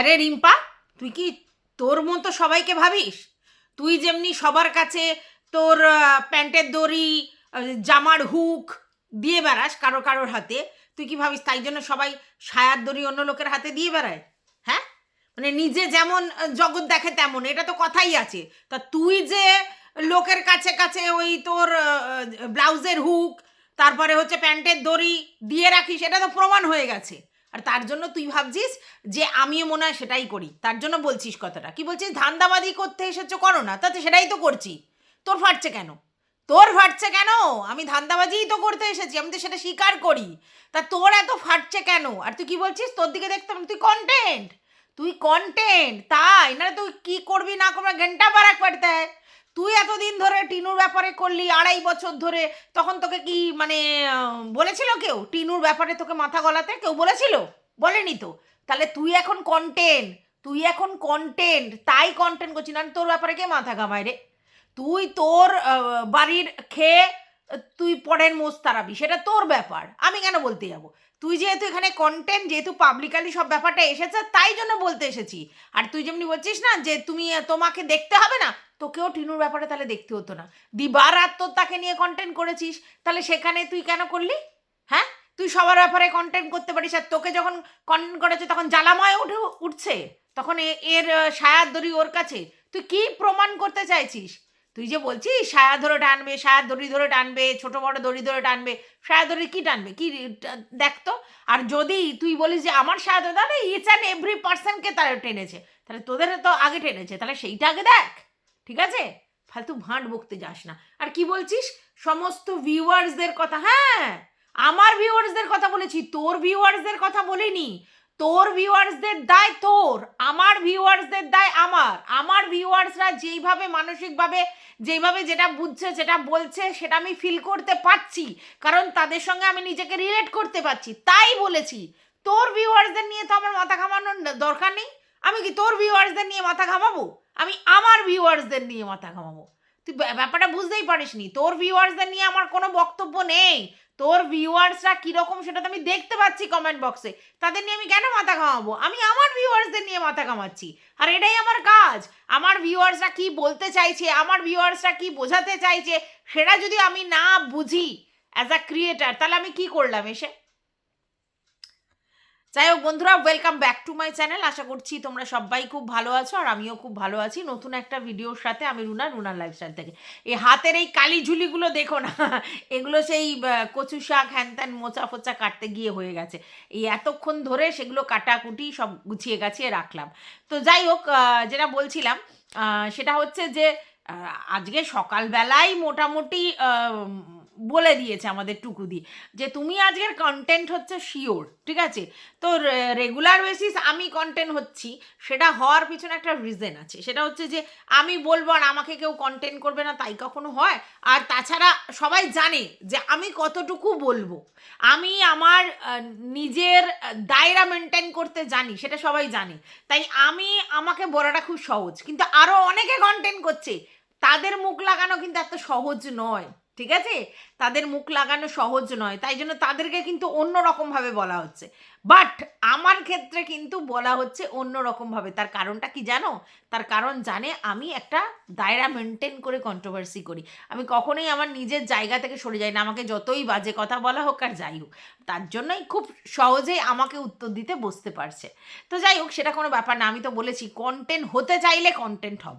আরে রিম্পা, তুই কি তোর মতো সবাইকে ভাবিস? তুই যেমনি সবার কাছে তোর প্যান্টের দড়ি জামার হুক দিয়ে বেড়াস কারও কারোর হাতে, তুই কি ভাবিস তাই জন্য সবাই সায়ার দড়ি অন্য লোকের হাতে দিয়ে বেড়ায়? হ্যাঁ? মানে নিজে যেমন জগৎ দেখে তেমন, এটা তো কথাই আছে। তা তুই যে লোকের কাছে কাছে ওই তোর ব্লাউজের হুক, তারপরে হচ্ছে প্যান্টের দড়ি দিয়ে রাখিস, এটা তো প্রমাণ হয়ে গেছে। আর তার জন্য তুই ভাবছিস যে আমিও মনে হয় সেটাই করি। তার জন্য বলছিস কথাটা। কি বলছিস? ধান্দাবাদি করতে এসেছ, করো না, তাতে সেটাই তো করছি। তোর ফাটছে কেন? তোর ফাটছে কেন? আমি ধান্দাবাজিই তো করতে এসেছি, আমি তো সেটা স্বীকার করি। তা তোর এত ফাটছে কেন? আর তুই কি বলছিস? তোর দিকে দেখতে হবে তুই কন্টেন্ট তুই কন্টেন্ট তাই? না তুই কি করবি, না করবি ঘণ্টা পারাক পারতে হয়। তুই এতদিন ধরে টিনুর ব্যাপারে করলি, আড়াই বছর ধরে, তখন তোকে কি মানে বলেছিল কেউ? টিনুর ব্যাপারে তোকে মাথা গলাতে কেউ বলেছিল? বলেনি তো। তাহলে তুই এখন কন্টেন্ট তুই এখন কন্টেন্ট তাই কন্টেন্ট করছিস, না তোর ব্যাপারে কে মাথা ঘামায় রে? তুই তোর বাড়ির খেয়ে, তুই পরের মোষ তারাবি সেটা তোর ব্যাপার। আমি কেন বলতে যাব? তুই যেহেতু এখানে কন্টেন্ট যেহেতু পাবলিকালি সব ব্যাপারটা এসেছে, তাই জন্য বলতে এসেছি। আর তুই যেমনি বলছিস না যে তুমি, তোমাকে দেখতে হবে না, তোকেও টিনুর ব্যাপারে তাহলে দেখতে হতো না। দিবারাত তোর তাকে নিয়ে কন্টেন্ট করেছিস, তাহলে সেখানে তুই কেন করলি? হ্যাঁ? তুই সবার ব্যাপারে কন্টেন্ট করতে পারিস, আর তোকে যখন কন্টেন্ট করেছে তখন জ্বালাময় উঠে, উঠছে। তখন এর সায়ার দড়ি ওর কাছে। তুই কি প্রমাণ করতে চাইছিস? তুই যে বলছিস, সায়া ধরে টানবে সায়ার দড়ি ধরে টানবে, ছোট বড় দড়ি ধরে টানবে, সায়া দড়ি কি টানবে? কি টা- দেখ তো। আর যদি তুই বলিস যে আমার সায়া দড়ি, তাহলে ইচ অ্যান্ড এভরি পার্সনকে তারা টেনেছে। তাহলে তোদের তো আগে টেনেছে, তাহলে সেইটা আগে দেখ, ঠিক আছে? ফালতু ভাঁট বকতে যাস না। আর কি বলছিস? সমস্ত ভিউয়ার্সদের কথা হ্যাঁ? আমার ভিউয়ার্সদের কথা বলেছি, তোর ভিউয়ার্সদের কথা বলিনি। তোর ভিউয়ার্সদের দায় তোর, আমার ভিউয়ার্সদের দায় আমার। আমার ভিউয়ার্সরা যেইভাবে মানসিকভাবে, যেইভাবে যেটা বুঝছে, যেটা বলছে, সেটা আমি ফিল করতে পারছি। কারণ তাদের সঙ্গে আমি নিজেকে রিলেট করতে পারছি, তাই বলেছি। তোর ভিউয়ার্সদের নিয়ে তো আমার মাথা ঘামানোর দরকার নেই। আমি কি তোর ভিউয়ার্সদের নিয়ে মাথা ঘামাবো? আমি আমার ভিউয়ার্সদের নিয়ে মাথা ঘামাবো। তুই ব্যা- ব্যাপারটা বুঝতেই পারিসনি। তোর ভিউয়ার্সদের নিয়ে আমার কোনো বক্তব্য নেই। তোর ভিউয়ার্সরা কীরকম সেটা তো আমি দেখতে পাচ্ছি কমেন্ট বক্সে তাদের নিয়ে আমি কেন মাথা ঘামাবো? আমি আমার ভিউয়ার্সদের নিয়ে মাথা ঘামাচ্ছি। আর এটাই আমার কাজ। আমার ভিউয়ার্সরা কি বলতে চাইছে, আমার ভিউয়ার্সরা কি বোঝাতে চাইছে, সেটা যদি আমি না বুঝি অ্যাজ আ ক্রিয়েটার তাহলে আমি কি করলাম এসে? যাই হোক বন্ধুরা welcome back to my channel আশা করছি তোমরা সবাই খুব ভালো আছো আর আমিও খুব ভালো আছি। নতুন একটা ভিডিওর সাথে আমি রুনা, রুনার লাইফস্টাইল থেকে। এই হাতের এই কালি ঝুলিগুলো দেখো না, এগুলো সেই কচু শাক, হ্যান ত্যান, মোচা ফোচা কাটতে গিয়ে হয়ে গেছে। এই এতক্ষণ ধরে সেগুলো কাটাকুটি সব গুছিয়ে গাছিয়ে রাখলাম। তো যাই হোক যেটা বলছিলাম সেটা হচ্ছে যে আজকে সকালবেলাই মোটামুটি বলে দিয়েছে আমাদের টুকুদি যে তুমি আজকের কন্টেন্ট হচ্ছে শিওর ঠিক আছে? তো রেগুলার বেসিস আমি কন্টেন্ট হচ্ছি, সেটা হওয়ার পিছনে একটা রিজন আছে। সেটা হচ্ছে যে আমি বলব আর আমাকে কেউ কন্টেন্ট করবে না, তাই কখনো হয়। আর তাছাড়া সবাই জানে যে আমি কতটুকু বলব। আমি আমার নিজের দায়রা মেনটেন করতে জানি, সেটা সবাই জানে। তাই আমি, আমাকে বলাটা খুব সহজ। কিন্তু আরও অনেকে কন্টেন্ট করছে, তাদের মুখ লাগানো কিন্তু এত সহজ নয়। ঠিক আছে? তাদের মুখ লাগানো সহজ নয়, তাই জন্য তাদেরকে কিন্তু অন্য রকমভাবে বলা হচ্ছে। বাট আমার ক্ষেত্রে কিন্তু বলা হচ্ছে অন্য রকমভাবে তার কারণটা কি জানো? তার কারণ জানে আমি একটা দায়রা মেনটেন করে কন্ট্রোভার্সি করি। আমি কখনোই আমার নিজের জায়গা থেকে সরে যাই না। আমাকে যতই বাজে কথা বলা হোক আর যাই হোক, তার জন্যই খুব সহজেই আমাকে উত্তর দিতে বসতে পারছে। তো যাই হোক, সেটা কোনো ব্যাপার না। আমি তো বলেছি কন্টেন্ট হতে চাইলে কন্টেন্ট হব।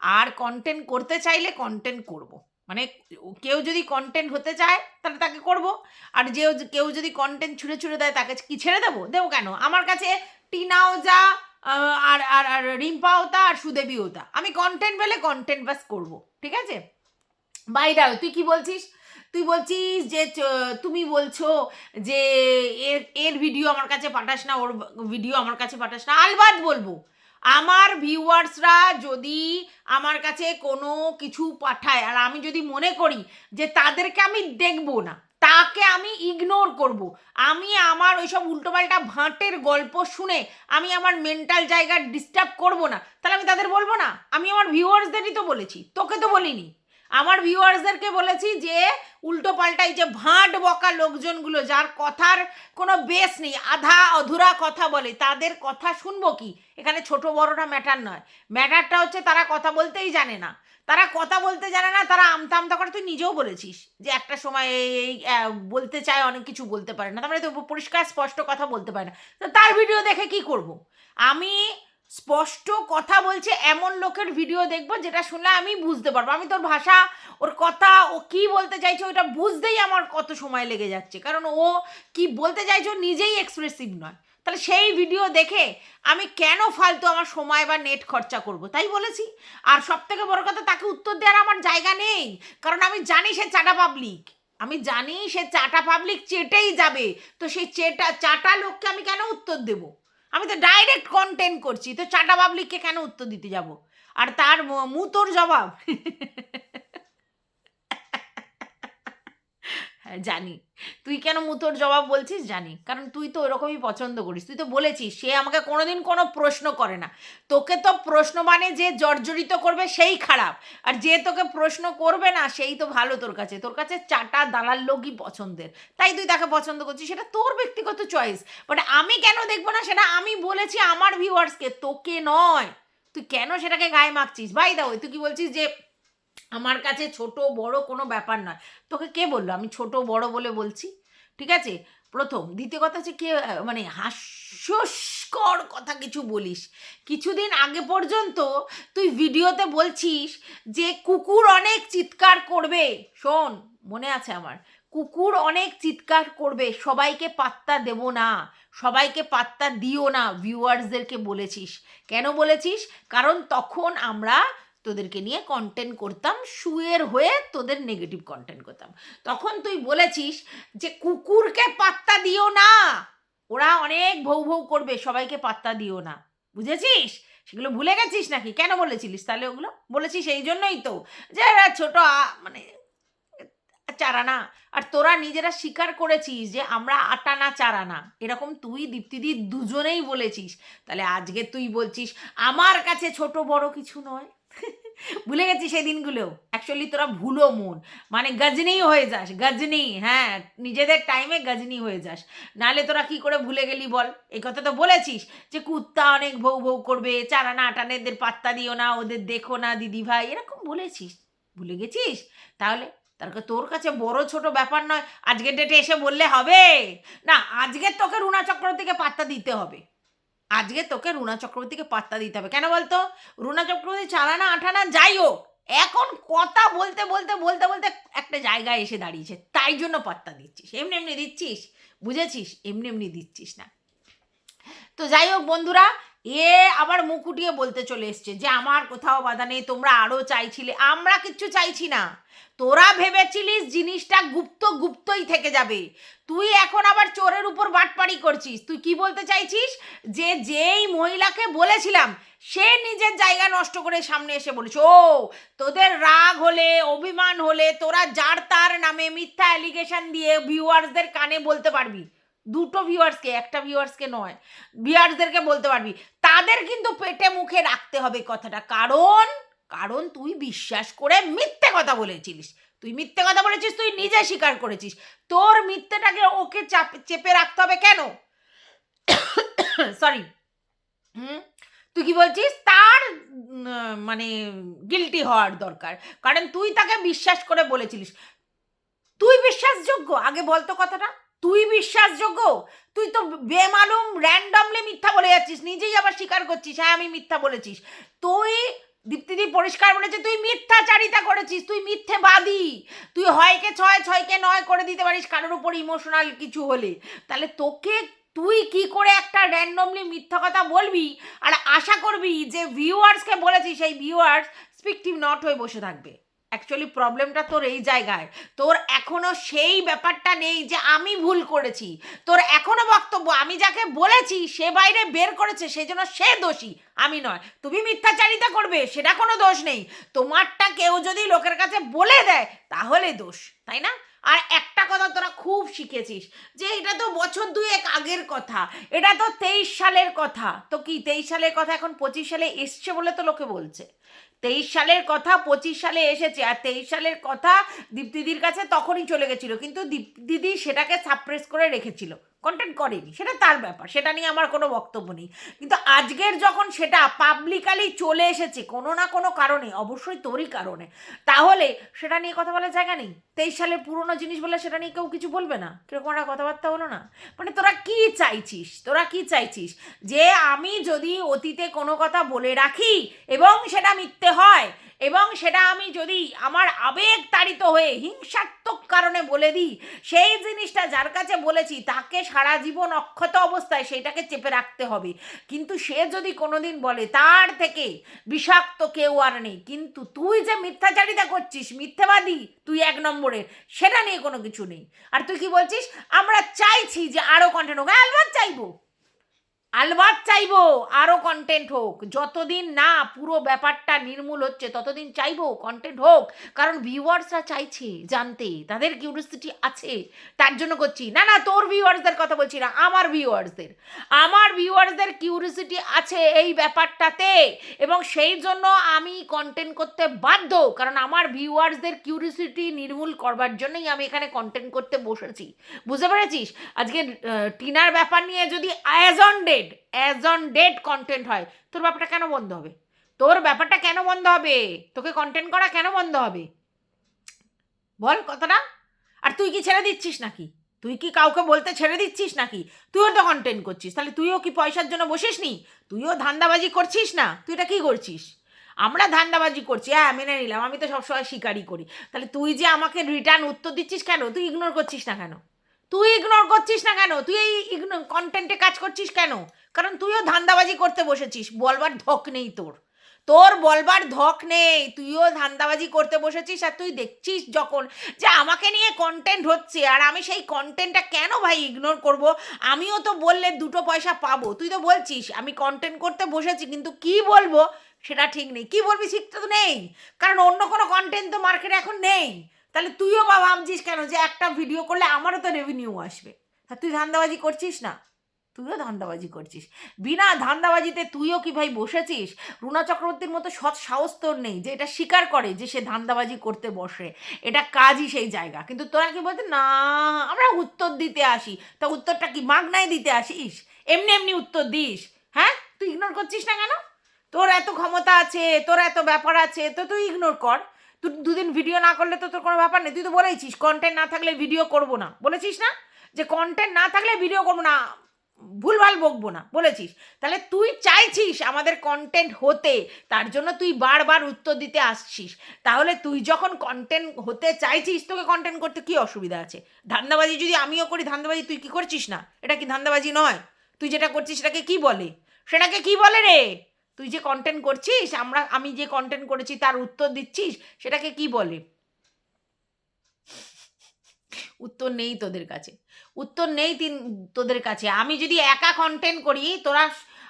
আর কন্টেন্ট করতে চাইলে কন্টেন্ট করব। মানে কেউ যদি কন্টেন্ট হতে চায়, তাহলে তাকে করব। আর যে কেউ যদি কন্টেন্ট ছুঁড়ে ছুঁড়ে দেয়, তাকে কি ছেড়ে দেবো? দেবো কেন? আমার কাছে টিনাও যা আর আর আর রিম্পাও তা আর সুদেবীও তা আমি কন্টেন্ট পেলে কন্টেন্ট বাস করব, ঠিক আছে? বাইরা তুই কি বলছিস? তুই বলছিস যে তুমি বলছো যে, এর এর ভিডিও আমার কাছে পাঠাস না, ওর ভিডিও আমার কাছে পাঠাস না। আলবাদ বলব। আমার ভিউয়ার্সরা যদি আমার কাছে কোনো কিছু পাঠায়, আর আমি যদি মনে করি যে তাদেরকে আমি দেখব না, তাকে আমি ইগনোর করব। আমি আমার ওইসব উল্টোপাল্টা ভাঁটের গল্প শুনে আমি আমার মেন্টাল জায়গা ডিস্টার্ব করব না। তাহলে আমি তাদের বলব না। আমি আমার ভিউয়ার্সদেরই তো বলেছি, তোকে তো বলিনি। আমার ভিউয়ার্সদেরকে বলেছি যে উল্টো পাল্টা এই যে ভাঁট বকা লোকজনগুলো যার কথার কোনো বেস নেই আধা অধুরা কথা বলে তাদের কথা শুনব কি? এখানে ছোট বড়টা ম্যাটার নয়। ম্যাটারটা হচ্ছে তারা কথা বলতেই জানে না। তারা কথা বলতে জানে না তারা আমতা আমতা করে তুই নিজেও বলেছিস যে একটা সময় এই, বলতে চায় অনেক কিছু বলতে পারে না। তার মানে তো পরিষ্কার স্পষ্ট কথা বলতে পারে না। তো তার ভিডিও দেখে কি করব? আমি স্পষ্ট কথা বলছে এমন লোকের ভিডিও দেখব যেটা শুনলে আমি বুঝতে পারব। আমি তোর ভাষা, ওর কথা, ও কি বলতে চাইছে ওটা বুঝতেই আমার কত সময় লেগে যাচ্ছে। কারণ ও কি বলতে চাইছে ও নিজেই এক্সপ্রেসিভ নয়। তাহলে সেই ভিডিও দেখে আমি কেন ফালতু আমার সময় বা নেট খরচা করব? তাই বলেছি। আর সব থেকে বড় কথা, তাকে উত্তর দেওয়ার আমার জায়গা নেই। কারণ আমি জানি সে চাটা পাবলিক আমি জানি সে চাটা পাবলিক চেটেই যাবে। তো সেই চেটা, চাটা লোককে আমি কেন উত্তর দেব? আমি তো ডাইরেক্ট কন্টেন্ট করছি, তো চাটা পাবলিককে কেন উত্তর দিতে যাব? আর তার মুতোর জবাব হ্যাঁ জানি। তুই কেন মুতোর জবাব বলছিস? জানি। কারণ তুই তো ওরকমই পছন্দ করিস। তুই তো বলেছিস, সে আমাকে কোনোদিন কোনো প্রশ্ন করে না। তোকে তো প্রশ্ন মানে যে জর্জরিত করবে সেই খারাপ। আর যে তোকে প্রশ্ন করবে না, সেই তো ভালো তোর কাছে। তোর কাছে চাটা দালাল লোকই পছন্দের। তাই তুই তাকে পছন্দ করছিস, সেটা তোর ব্যক্তিগত চয়েস বাট আমি কেন দেখব না সেটা আমি বলেছি আমার ভিউয়ার্সকে তোকে নয়। তুই কেন সেটাকে গায়ে মাখছিস? ভাই দাও তুই কি বলছিস যে আমার কাছে ছোট, বড় কোনো ব্যাপার নয়। তোকে কে বলল? আমি ছোট, বড় বলে বলছি। ঠিক আছে? প্রথম, দ্বিতীয় কথা হচ্ছে কে মানে হাস্যস্কর কথা কিছু বলিস। কিছুদিন আগে পর্যন্ত তুই ভিডিওতে বলছিস যে কুকুর অনেক চিৎকার করবে। শোন, মনে আছে আমার। কুকুর অনেক চিৎকার করবে, সবাইকে পাত্তা দেব না। সবাইকে পাত্তা দিও না ভিউয়ার্সদেরকে বলেছিস। কেন বলেছিস? কারণ তখন আমরা তোদেরকে নিয়ে কন্টেন্ট করতাম শুয়ের হয়ে তোদের নেগেটিভ কন্টেন্ট করতাম। তখন তুই বলেছিস যে কুকুরকে পাত্তা দিও না। ওরা অনেক ভৌ ভৌ করবে, সবাইকে পাত্তা দিও না। বুঝেছিস? সেগুলো ভুলে গেছিস নাকি? কেন বলেছিলিস? তাহলে ওগুলো বলেছিস এই জন্যই তো যে ছোট, আ- মানে চারানা আর তোরা নিজেরা স্বীকার করেছিস যে আমরা আটানা চারানা এরকম তুই দীপ্তিদি দুজনেই বলেছিস। তাহলে আজকে তুই বলছিস, আমার কাছে ছোট বড় কিছু নয়। ভুলে গেছিস সেই দিনগুলো। অ্যাকচুয়ালি তোরা ভুলো মন। মানে গজনি হয়ে যাস, গজনি হ্যাঁ নিজেদের টাইমে গজনি হয়ে যাস। নাহলে তোরা কি করে ভুলে গেলি বল? এই কথা তো বলেছিস যে কুত্তা অনেক ভৌ ভৌ করবে চারানা আটানেদের পাত্তা দিও না, ওদের দেখো না দিদি ভাই এরকম বলেছিস। ভুলে গেছিস? তাহলে তার তোর কাছে বড় ছোট ব্যাপার নয়। আজকের ডেটে এসে বললে হবে। না, আজকে তোকে রুনা চক্রবর্তীকে পাত্তা দিতে হবে। আজকে তোকে রুনা চক্রবর্তীকে পাত্তা দিতে হবে। কেন বলতো? রুনা চক্রবর্তী চালানা আঠানা, যাই হোক, এখন কথা বলতে বলতে বলতে বলতে একটা জায়গায় এসে দাঁড়িয়েছে। তাই জন্য পাত্তা দিচ্ছিস। এমনি এমনি দিচ্ছিস? বুঝেছিস? এমনি এমনি দিচ্ছিস না। তো যাই হোক বন্ধুরা এ আবার মুখ উঠিয়ে বলতে চলে এসছে যে আমার কোথাও বাধা নেই, তোমরা আরও চাইছিলে। আমরা কিচ্ছু চাইছি না। তোরা ভেবেছিলিস জিনিসটা গুপ্ত গুপ্তই থেকে যাবে। তুই এখন আবার চোরের উপর বাটপাড়ি করছিস। তুই কি বলতে চাইছিস? যে যেই মহিলাকে বলেছিলাম, সে নিজের জায়গা নষ্ট করে সামনে এসে বলেছে, ও, তোদের রাগ হলে, অভিমান হলে তোরা যার তার নামে মিথ্যা অ্যালিগেশন দিয়ে ভিউয়ার্সদের কানে বলতে পারবি। দুটো ভিউয়ার্সকে একটা ভিউয়ার্সকে নয় ভিউয়ার্সদেরকে বলতে পারবি। তাদের কিন্তু পেটে মুখে রাখতে হবে কথাটা। কারণ কারণ তুই বিশ্বাস করে মিথ্যে কথা বলেছিলিস। তুই মিথ্যে কথা বলেছিস, তুই নিজে স্বীকার করেছিস। তোর মিথ্যেটাকে ওকে চাপ, চেপে রাখতে হবে কেন? সরি হুম? তুই কি বলছিস? তার মানে গিলটি হওয়ার দরকার। কারণ তুই তাকে বিশ্বাস করে বলেছিলিস। তুই বিশ্বাসযোগ্য? আগে বলতো কথাটা। তুই বিশ্বাসযোগ্য? তুই তো বেমালুম র্যান্ডমলি মিথ্যা বলে যাচ্ছিস, নিজেই আবার স্বীকার করছিস হ্যাঁ আমি মিথ্যা বলেছিস। তুই দীপ্তিদি পরিষ্কার বলেছে, তুই মিথ্যাচারিতা করেছিস, তুই মিথ্যেবাদী। তুই হয়কে ছয়, ছয়কে নয় করে দিতে পারিস কারোর উপর ইমোশনাল কিছু হলে। তাহলে তোকে তুই কি করে একটা র্যান্ডমলি মিথ্যা কথা বলবি আর আশা করবি যে ভিউয়ার্সকে বলেছিস, সেই ভিউয়ার্স স্পিকটিভ নট হয়ে বসে থাকবে। অ্যাকচুয়ালি প্রবলেমটা তোর এই জায়গায়। তোর এখনও সেই ব্যাপারটা নেই যে আমি ভুল করেছি। তোর এখনও বক্তব্য, আমি যাকে বলেছি, সে বাইরে বের করেছে, সেই জন্য সে দোষী, আমি নয়। তুমি মিথ্যাচারিতা করবে, সেটা কোনো দোষ নেই। তোমারটা কেউ যদি লোকের কাছে বলে দেয়, তাহলে দোষ, তাই না? আর একটা কথা তোরা খুব শিখেছিস, যে এটা তো বছর দুয়েক আগের কথা, এটা তো তেইশ সালের কথা। তো কি তেইশ সালের কথা এখন পঁচিশ সালে এসছে বলে তো লোকে বলছে। তেইশ সালের কথা পঁচিশ সালে এসেছে, আর তেইশ সালের কথা দীপ্তিদির কাছে তখনই চলে গেছিল। কিন্তু দীপ্তিদি সেটাকে সাপ্রেস করে রেখেছিল। কন্টেন্ট করেনি, সেটা তার ব্যাপার, সেটা নিয়ে আমার কোনো বক্তব্য নেই। কিন্তু আজকের যখন সেটা পাবলিকালি চলে এসেছে কোনো না কোনো কারণে, অবশ্যই তোরই কারণে, তাহলে সেটা নিয়ে কথা বলার জায়গা নেই। তেইশ সালের পুরনো জিনিস বলে সেটা নিয়ে কেউ কিছু বলবে না, কীরকম একটা কথাবার্তা হলো না? মানে তোরা কি চাইছিস? তোরা কি চাইছিস? যে আমি যদি অতীতে কোনো কথা বলে রাখি এবং সেটা মিথ্যে হয় এবং সেটা আমি যদি আমার আবেগ তাড়িত হয়ে হিংসাত্মক কারণে বলে দিই, সেই জিনিসটা যার কাছে বলেছি, তাকে সারা জীবন অক্ষত অবস্থায় সেইটাকে চেপে রাখতে হবে। কিন্তু সে যদি কোনোদিন বলে, তার থেকে বিষাক্ত কেউ আর নেই, কিন্তু তুই যে মিথ্যাচারিতা করছিস, মিথ্যাবাদী, তুই এক নম্বরের সেটা নিয়ে কোনো কিছু নেই। আর তুই কি বলছিস? আমরা চাইছি যে আরও কন্টেন্ট হোক আলবাত চাইব। আলবাত চাইব আরও কন্টেন্ট হোক। যতদিন না পুরো ব্যাপারটা নির্মূল হচ্ছে, ততদিন চাইব কন্টেন্ট হোক। কারণ ভিউয়ার্সরা চাইছে জানতে, তাদের কিউরিয়াসিটি আছে, তার জন্য করছি। না না, তোর ভিউয়ার্সদের কথা বলছি না, আমার ভিউয়ার্সদের আমার ভিউয়ার্সদের কিউরিয়াসিটি আছে এই ব্যাপারটাতে, এবং সেই জন্য আমি কন্টেন্ট করতে বাধ্য। কারণ আমার ভিউয়ার্সদের কিউরিয়াসিটি নির্মূল করবার জন্যই আমি এখানে কন্টেন্ট করতে বসেছি। বুঝতে পেরেছিস? আজকে টিনার ব্যাপার নিয়ে যদি as on date as on date content হয়। তোর ব্যাপারটা কেন বন্ধ হবে? তোর ব্যাপারটা কেন বন্ধ হবে? তোকে কন্টেন্ট করা কেন বন্ধ হবে? বল কথাটা। আর তুই কি ছেড়ে দিচ্ছিস নাকি? তুই কি কাউকে বলতে ছেড়ে দিচ্ছিস নাকি? তুইও তো কন্টেন্ট করছিস। তাহলে তুইও কি পয়সার জন্য বসিস নি তুইও ধান্দাবাজি করছিস না? তুই এটা কি করছিস? আমরা ধান্দাবাজি করছি। হ্যাঁ মেনে নিলাম। আমি তো সবসময় শিকারই করি। তাহলে তুই যে আমাকে রিটার্ন উত্তর দিচ্ছিস কেন? তুই ইগনোর করছিস না কেন? তুই ইগনোর করছিস না কেন? তুই এই ইগনোর কন্টেন্টে কাজ করছিস কেন? কারণ তুইও ধান্দাবাজি করতে বসেছিস। বলবার ধক নেই তোর। তোর বলবার ধক নেই। তুইও ধান্দাবাজি করতে বসেছিস আর তুই দেখছিস যখন যে আমাকে নিয়ে কন্টেন্ট হচ্ছে আর আমি সেই কন্টেন্টটা কেন ভাই ইগনোর করব? আমিও তো বললে দুটো পয়সা পাবো। তুই তো বলছিস, আমি কন্টেন্ট করতে বসেছি কিন্তু কি বলব? সেটা ঠিক নেই। কি বলবি ঠিক তো নেই। কারণ অন্য কোনো কন্টেন্ট তো মার্কেটে এখন নেই। তাহলে তুইও বা ভাবছিস কেন যে একটা ভিডিও করলে আমারও তো রেভিনিউ আসবে? তা তুই ধান্দাবাজি করছিস না? তুইও ধান্দাবাজি করছিস। বিনা ধান্দাবাজিতে তুইও কি ভাই বসেছিস? রুনা চক্রবর্তীর মতো সৎ সাহস তোর নেই যে এটা স্বীকার করে যে সে ধান্দাবাজি করতে বসে। এটা কাজই সেই জায়গা। কিন্তু তোরা কি বলতে, না, আমরা উত্তর দিতে আসি। তা উত্তরটা কি মাগনায় দিতে আসিস? এমনি এমনি উত্তর দিস। হ্যাঁ? তুই ইগনোর করছিস না কেন? তোর এত ক্ষমতা আছে, তোর এত ব্যাপার আছে, তো তুই ইগনোর কর। দুদিন ভিডিও না করলে তো তোর কোনো ব্যাপার নেই। তুই তো বলেছিস কন্টেন্ট না থাকলে ভিডিও করব না। বলেছিস না? যে কন্টেন্ট না থাকলে ভিডিও করব না, ভুলভাল বকবো না। বলেছিস। তাহলে তুই চাইছিস আমাদের কন্টেন্ট হতে, তার জন্য তুই বারবার উত্তর দিতে আসছিস। তাহলে তুই যখন কন্টেন্ট হতে চাইছিস, তোকে কন্টেন্ট করতে কি অসুবিধা আছে? ধান্দাবাজি যদি আমিও করি, ধান্দাবাজি তুই কি করছিস না? এটা কি ধান্দাবাজি নয়? তুই যেটা করছিস, সেটাকে কি বলে? সেটাকে কি বলে রে? তুই যে কন্টেন্ট করছিস, আমরা, আমি যে কন্টেন্ট করেছি তার উত্তর দিচ্ছিস, সেটাকে কি বলে? উত্তর নেই তোদের কাছে। উত্তর নেই তিন, তোদের কাছে। আমি যদি একা কন্টেন্ট করি, তোরা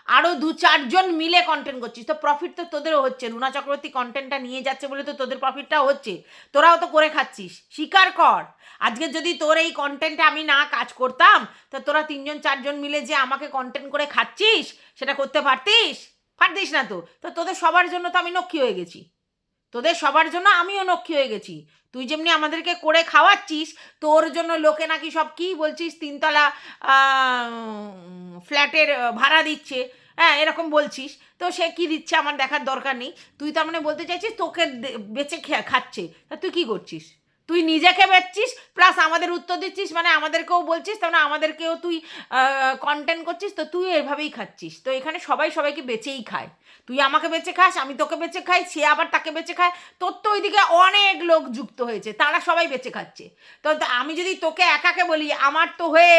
আরও দু চারজন মিলে কন্টেন্ট করছিস, তো প্রফিট তো তোদেরও হচ্ছে। রুনা চক্রবর্তী কন্টেন্টটা নিয়ে যাচ্ছে বলে তো তোদের প্রফিটটা হচ্ছে। তোরাও তো করে খাচ্ছিস। স্বীকার কর। আজকে যদি তোর এই কন্টেন্টে আমি না কাজ করতাম, তো তোরা তিনজন, চারজন মিলে যে আমাকে কন্টেন্ট করে খাচ্ছিস, সেটা করতে পারতিস? পারতিস না তো। তো তোদের সবার জন্য তো আমি নক্ষী হয়ে গেছি। তোদের সবার জন্য আমিও নক্ষী হয়ে গেছি। তুই যেমনি আমাদেরকে করে খাওয়াচ্ছিস, তোর জন্য লোকে নাকি সব কি বলছিস, তিনতলা ফ্ল্যাটের ভাড়া দিচ্ছে। হ্যাঁ এরকম বলছিস। তো সে কি দিচ্ছে আমার দেখার দরকার নেই। তুই তার মানে বলতে চাইছিস তোকে বেচে খাচ্ছে। তা তুই কি করছিস? তুই নিজেকে বেচছিস প্লাস আমাদের উত্তর দিচ্ছিস মানে আমাদেরকেও বলছিস, তার মানে আমাদেরকেও তুই কন্টেন্ট করছিস, তো তুই এভাবেই খাচ্ছিস। তো এখানে সবাই সবাইকে বেচেই খায়। তুই আমাকে বেঁচে খাস, আমি তোকে বেঁচে খাই, সে আবার তাকে বেঁচে খায়। তোর তো ওইদিকে অনেক লোক যুক্ত হয়েছে, তারা সবাই বেঁচে খাচ্ছে। তো আমি যদি তোকে একাকে বলি, আমার তো হয়ে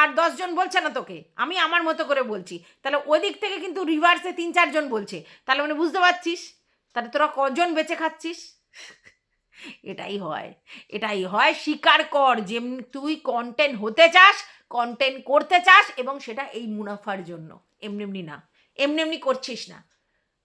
আর দশজন বলছে না তোকে, আমি আমার মতো করে বলছি। তাহলে ওই দিক থেকে কিন্তু রিভার্সে তিন চারজন বলছে। তাহলে মানে বুঝতে পারছিস? তাহলে তোরা কজন বেঁচে খাচ্ছিস? এটাই হয় এটাই হয়। স্বীকার কর যে তুই কন্টেন্ট হতে চাস কন্টেন্ট করতে চাস এবং সেটা এই মুনাফার জন্য। এমনি এমনি না, এমনি এমনি করছিস না।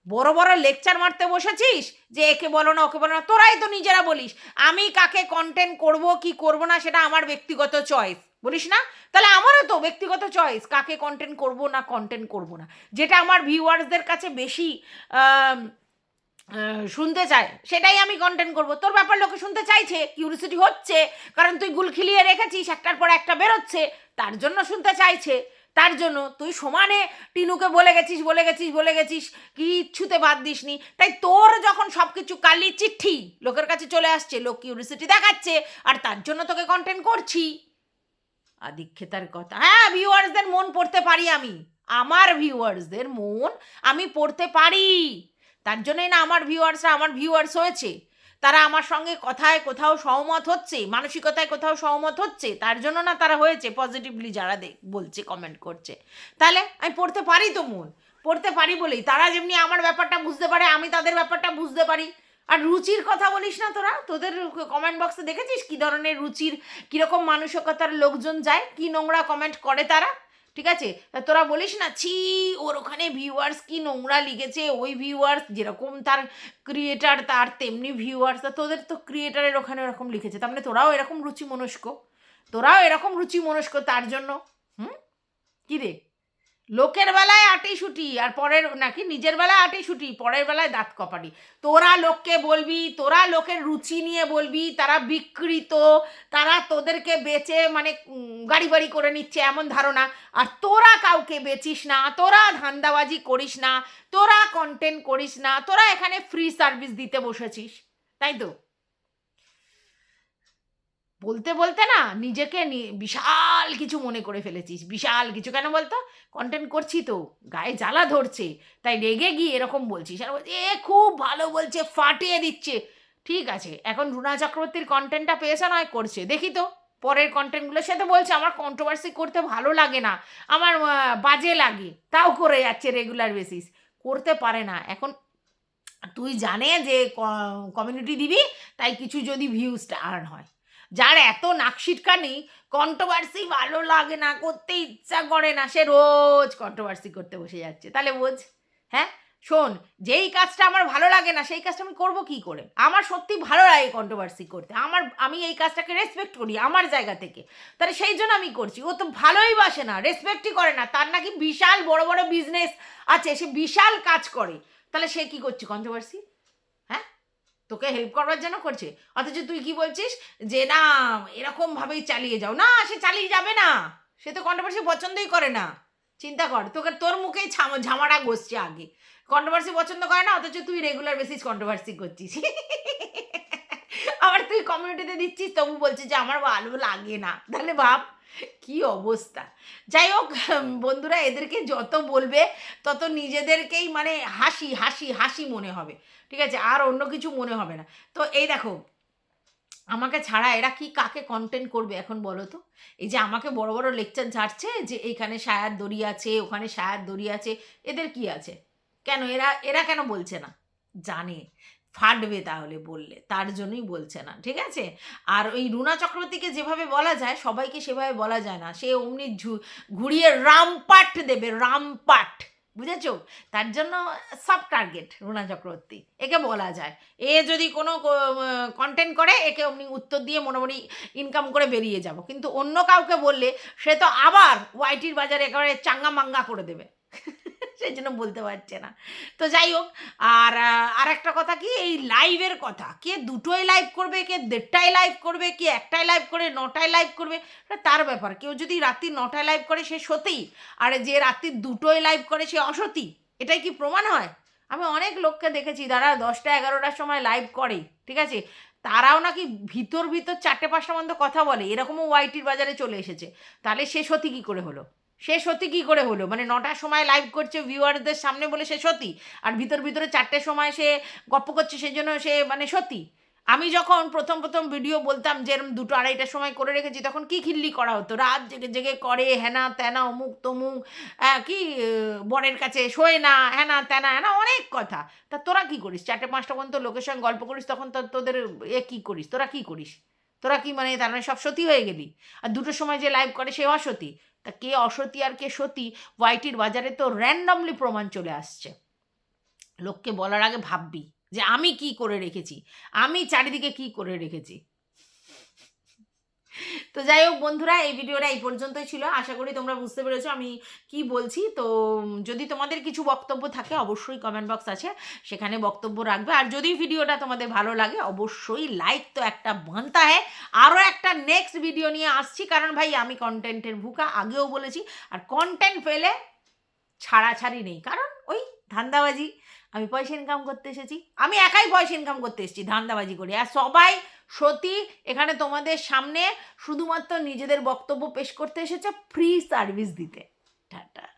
বড় বড় লেকচার মারতে বসেছিস যে একে বলো না, ওকে বলো না, তোরাই তো নিজেরা বলিস। আমি কাকে কন্টেন্ট করব, কি করব না, সেটা আমার ব্যক্তিগত চয়েস বলিস না? তাহলে আমারও তো ব্যক্তিগত চয়েস কাকে কন্টেন্ট করব না কন্টেন্ট করব না। যেটা আমার ভিউয়ার্সদের কাছে বেশি শুনতে চায়। সেটাই আমি কন্টেন্ট করব। তোর ব্যাপার লোকে শুনতে চাইছে কিউরিসিটি হচ্ছে, কারণ তুই গুল খিলিয়ে রেখেছিস, একটার পর একটা বেরোচ্ছে, তার জন্য শুনতে চাইছে। তার জন্য তুই সমানে টিনুকে বলে গেছিস বলে গেছিস বলে গেছিস, কিচ্ছুতে বাদ দিসনি। তাই তোর যখন সব কিছু কালি চিঠি লোকের কাছে চলে আসছে, লোক কিউরিসিটি দেখাচ্ছে, আর তার জন্য তোকে কন্টেন্ট করছি। আদিক্ষেতার কথা। হ্যাঁ ভিউয়ার্সদের মন পড়তে পারি আমি। আমার ভিউয়ার্সদের মন আমি পড়তে পারি। তার জন্যই না আমার ভিউয়ার্সরা আমার ভিউয়ার্স হয়েছে। তারা আমার সঙ্গে কথায় কোথাও সহমত হচ্ছে, মানসিকতায় কোথাও সহমত হচ্ছে, তার জন্য না তারা হয়েছে পজিটিভলি যারা দেখ বলছে কমেন্ট করছে। তাহলে আমি পড়তে পারি তো মন, পড়তে পারি বলেই। তারা যেমনি আমার ব্যাপারটা বুঝতে পারে, আমি তাদের ব্যাপারটা বুঝতে পারি। আর রুচির কথা বলিস না তোরা, তোদের কমেন্ট বক্সে দেখেছিস কি ধরনের রুচির, কীরকম মানসিকতার লোকজন যায়, কি নোংরা কমেন্ট করে তারা? ঠিক আছে? তোরা বলিস না, ছি, ওর ওখানে ভিউয়ার্স কি নোংরা লিখেছে, ওই ভিউয়ার্স যেরকম তার ক্রিয়েটার তার তেমনি ভিউয়ার্স তোদের তো ক্রিয়েটারের ওখানে ওরকম লিখেছে, তার মানে তোরাও এরকম রুচি মনস্ক তোরাও এরকম রুচি মনস্ক তার জন্য, হুম? কী রে? লোকের বেলায় আটি শুটি আর পরের নাকি নিজের বেলায় আটি শুটি পরের বেলায় দাঁত কপাটি। তোরা লোককে বলবি, তোরা লোকের রুচি নিয়ে বলবি, তারা বিকৃত, তারা তোদেরকে বেচে মানে গাড়ি বাড়ি করে নিচ্ছে এমন ধারণা। আর তোরা কাউকে বেচিস না, তোরা ধান্দাবাজি করিস না, তোরা কন্টেন্ট করিস না, তোরা এখানে ফ্রি সার্ভিস দিতে বসেছিস, তাই তো? বলতে বলতে না নিজেকে বিশাল কিছু মনে করে ফেলেছিস। বিশাল কিছু। কেন বলতো? কন্টেন্ট করছি তো গায়ে জ্বালা ধরছে তাই রেগে গিয়ে এরকম বলছিস। আর বলছি, এ খুব ভালো বলছে ফাটিয়ে দিচ্ছে। ঠিক আছে এখন রুনা চক্রবর্তীর কন্টেন্টটা পেয়েছে নয় করছে। দেখি তো পরের কন্টেন্টগুলো সে তো বলছে আমার কন্ট্রোভার্সি করতে ভালো লাগে না আমার বাজে লাগে। তাও করে যাচ্ছে রেগুলার বেসিস করতে পারে না। এখন তুই জানে যে কমিউনিটি দিবি তাই কিছু যদি ভিউজটা আর্ন হয়। যার এত নাকশিটকানি কন্ট্রোভার্সি ভালো লাগে না, করতে ইচ্ছা করে না, সে রোজ কন্ট্রোভার্সি করতে বসে যাচ্ছে। তাহলে বোঝ হ্যাঁ? শোন, যেই কাজটা আমার ভালো লাগে না, সেই কাজটা আমি করব কি করে? আমার সত্যি ভালো লাগে কন্ট্রোভার্সি করতে। আমার, আমি এই কাজটাকে রেসপেক্ট করি আমার জায়গা থেকে। তাহলে সেই জন্য আমি করছি। ও তো ভালোই বাসে না রেসপেক্টই করে না। তার নাকি বিশাল বড় বড় বিজনেস আছে, সে বিশাল কাজ করে। তাহলে সে কি করছে কন্ট্রোভার্সি তোকে হেল্প করবার জন্য করছে। অথচ তুই কি বলছিস? যে না, এরকম ভাবেই চালিয়ে যাও। না, সে চালিয়ে যাবে না। সে তো কন্ট্রোভার্সি পছন্দই করে না। চিন্তা কর, তোকে তোর মুখেই ঝামাটা বসছে আগে। কন্ট্রোভার্সি পছন্দ করে না, অথচ তুই রেগুলার বেসিস কন্ট্রোভার্সি করছিস। আবার তুই কমিউনিটিতে দিচ্ছিস, তবু বলছিস যে আমার ভালো লাগে না। তাহলে ভাব। কি অবস্থা? যাই হোক বন্ধুরা, এদেরকে যত বলবে, তত নিজেদেরকেই মানে হাসি হাসি হাসি মনে হবে। ঠিক আছে? আর অন্য কিছু মনে হবে না। তো এই দেখো, আমাকে ছাড়া এরা কি কাকে কন্টেন্ট করবে এখন বলো তো? এই যে আমাকে বড় বড় লেকচার ঝাড়ছে যে এইখানে সায়ার দড়ি আছে, ওখানে সায়ার দড়ি আছে, এদের কি আছে? কেন? এরা এরা কেন বলছে না? জানে। ফাটবে তাহলে বললে, তার জন্যই বলছে না, ঠিক আছে? আর ওই রুনা চক্রবর্তীকে যেভাবে বলা যায়, সবাইকে সেভাবে বলা যায় না। সে অমনি ঘুরিয়ে রামপাট দেবে, রামপাট, বুঝেছ? তার জন্য সব টার্গেট রুনা চক্রবর্তী, একে বলা যায়। এ যদি কোনো কন্টেন্ট করে, একে অমনি উত্তর দিয়ে মোটামুটি ইনকাম করে বেরিয়ে যাব। কিন্তু অন্য কাউকে বললে, সে তো আবার ওয়াইটির বাজারে একেবারে চাঙ্গা মাঙ্গা করে দেবে। সেই জন্য বলতে পারছে না। তো যাই হোক, আর আর একটা কথা কি, এই লাইভের কথা। কে দুটোই লাইভ করবে, কে দেড়টায় লাইভ করবে, কে একটায় লাইভ করে, নটায় লাইভ করবে তার ব্যাপার। কেউ যদি রাত্রি নটায় লাইভ করে, সে সতী। আর যে রাত্রি দুটোয় লাইভ করে, সে অসতী। এটাই কি প্রমাণ হয়? আমি অনেক লোককে দেখেছি, যারা দশটা, এগারোটার সময় লাইভ করে, ঠিক আছে? তারাও নাকি ভিতর ভিতর, চারটে, পাঁচটা মধ্যে কথা বলে। এরকমও ওয়াইটির বাজারে চলে এসেছে। তাহলে সে সতী কী করে হলো? সে সত্যি কী করে হলো? মানে নটার সময় লাইভ করছে ভিউয়ারদের সামনে বলে সে সত্যি, আর ভিতর ভিতরে চারটের সময় সে গপ্প করছে সেই জন্য সে মানে সত্যি। আমি যখন প্রথম প্রথম ভিডিও বলতাম যে এরম দুটো আড়াইটার সময় করে রেখেছি, তখন কি খিল্লি করা হতো? রাত জেগে জেগে করে হেনা তেনা, অমুক তমুক কি বরের কাছে শোয় না হ্যানা তেনা হ্যানা অনেক কথা। তা তোরা কি করিস? চারটে পাঁচটা পর্যন্ত লোকের সঙ্গে গল্প করিস, তখন তো তোদের এ কী করিস? তোরা কি করিস? তোরা কি মানে তার মানে সব সতী হয়ে গেলি? আর দুটোর সময় যে লাইভ করে সে অসতী তা কে অসতী আর কে সতী? ওয়াইটির বাজারে তো র্যান্ডমলি প্রমাণ চলে আসছে। লোককে বলার আগে ভাববি যে আমি কি করে রেখেছি? আমি চারিদিকে কি করে রেখেছি? তো যাই হোক বন্ধুরা, এই ভিডিওটা এই পর্যন্তই ছিল। আশা করি তোমরা বুঝতে পেরেছ আমি কি বলছি। তো যদি তোমাদের কিছু বক্তব্য থাকে, অবশ্যই কমেন্ট বক্স আছে, সেখানে বক্তব্য রাখবে। আর যদি ভিডিওটা তোমাদের ভালো লাগে, অবশ্যই লাইক তো একটা বানতা হ্যাঁ। আরও একটা নেক্সট ভিডিও নিয়ে আসছি, কারণ ভাই আমি কন্টেন্টের ভুকা, আগেও বলেছি। আর কন্টেন্ট পেলে ছাড়াছাড়ি নেই, কারণ ওই ধান্দাবাজি। আমি পয়সা ইনকাম করতে এসেছি। আমি একাই পয়সা ইনকাম করতে এসেছি, ধান্দাবাজি করে। আর সবাই সত্যি এখানে তোমাদের সামনে শুধুমাত্র নিজেদের বক্তব্য পেশ করতে এসেছে ফ্রি সার্ভিস দিতে। টাটা।